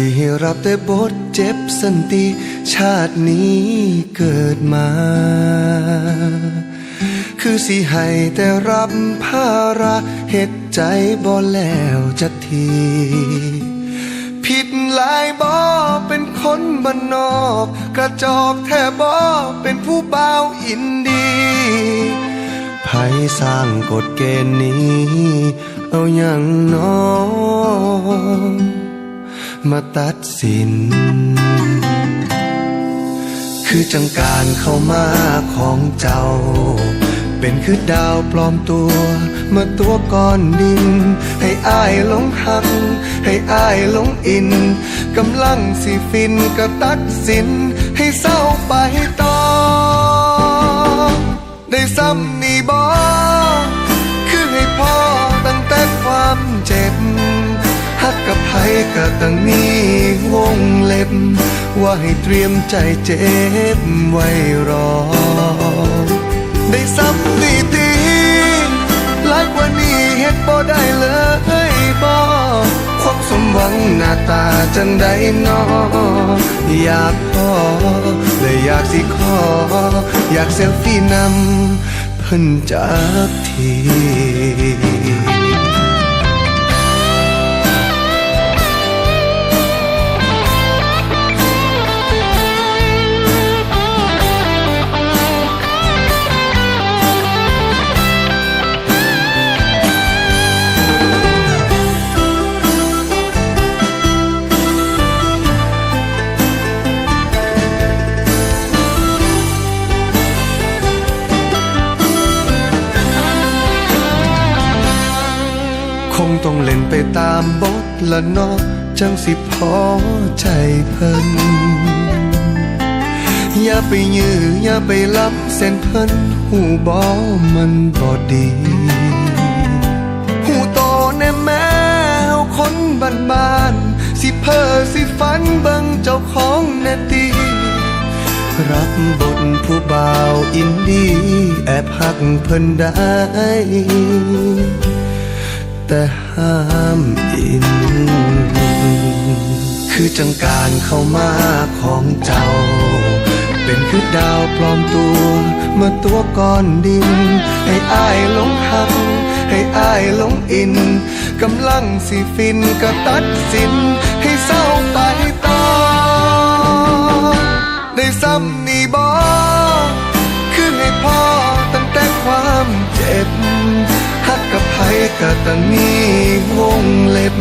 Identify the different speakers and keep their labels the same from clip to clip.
Speaker 1: สิรับแต่บทเจ็บสันติชาตินี้เกิดมา คือสิให้แต่รับภาระเหตุใจบ่แล้วจักที ผิดหลายบ่เป็นคนบ้านนอก กระจอกแท่บ่เป็นผู้บ่าวอินดีไผสร้างกฎเกณฑ์นี้ เอาอย่างน้อ มาตัดสิน คือจังการเข้ามาของเจ้า เป็นคือดาวปลอมตัว มาตัวก้อนดิน ให้อายหลงหัก ให้อายหลงอิน กำลังสิฟินก็ตัดสิน ให้เศร้าไปต่อ ได้ซ้ำนี่บอ ก็ตั้งมีวงเล็บ ว่าให้เตรียมใจเจ็บไว้รอ ได้ซ้ำนี่ตีหลายกว่านี้เฮ็ดบ่ได้เลยบ่ความสมหวังหน้าตาจังได้นออยากพอเลยอยากสิขอ อยากเซลฟี่นำเพิ่นจากที ต้องเล่นไปตามบทละนอจังสิพอใจเพิ่นอย่าไปยื้ออย่าไปล้ำเส้นเพิ่นหูบอมันบ่ดีหูโตแน่แม่คนบ้านบ้านสิเพ้อสิฝันเบิ่งเจ้าของแน่ตีรับบทผู้บ่าวอินดีแอบหักเพิ่นได้ แต่ห้ามอิน คือจังการเข้ามาของเจ้า เป็นคือดาวปลอมตัวมาตัวก้อนดิน ให้อายหลงหักให้อายหลงอิน กำลังสิฟินก็ตัดสิน ให้เศร้าไปต่อ ได้ซ้ำนี่บ กับไผก็ตั้งมีวงเล็บ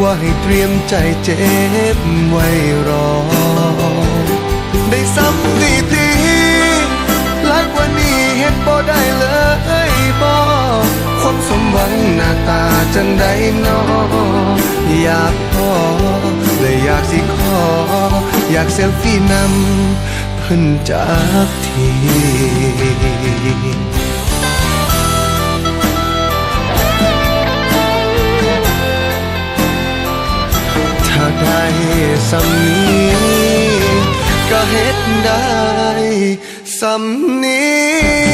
Speaker 1: ว่าให้เตรียมใจเจ็บไว้รอ ได้ซ้ำนี่ทีหลายกว่านี้เฮ็ดบ่ได้เลยบ่ความสมหวังหน้าตาจังได้นออยากพอเลยอยากสิขอ อยากเซลฟี่นำเพิ่นจากที สำนี้ก็เฮ็ดได้สำนี้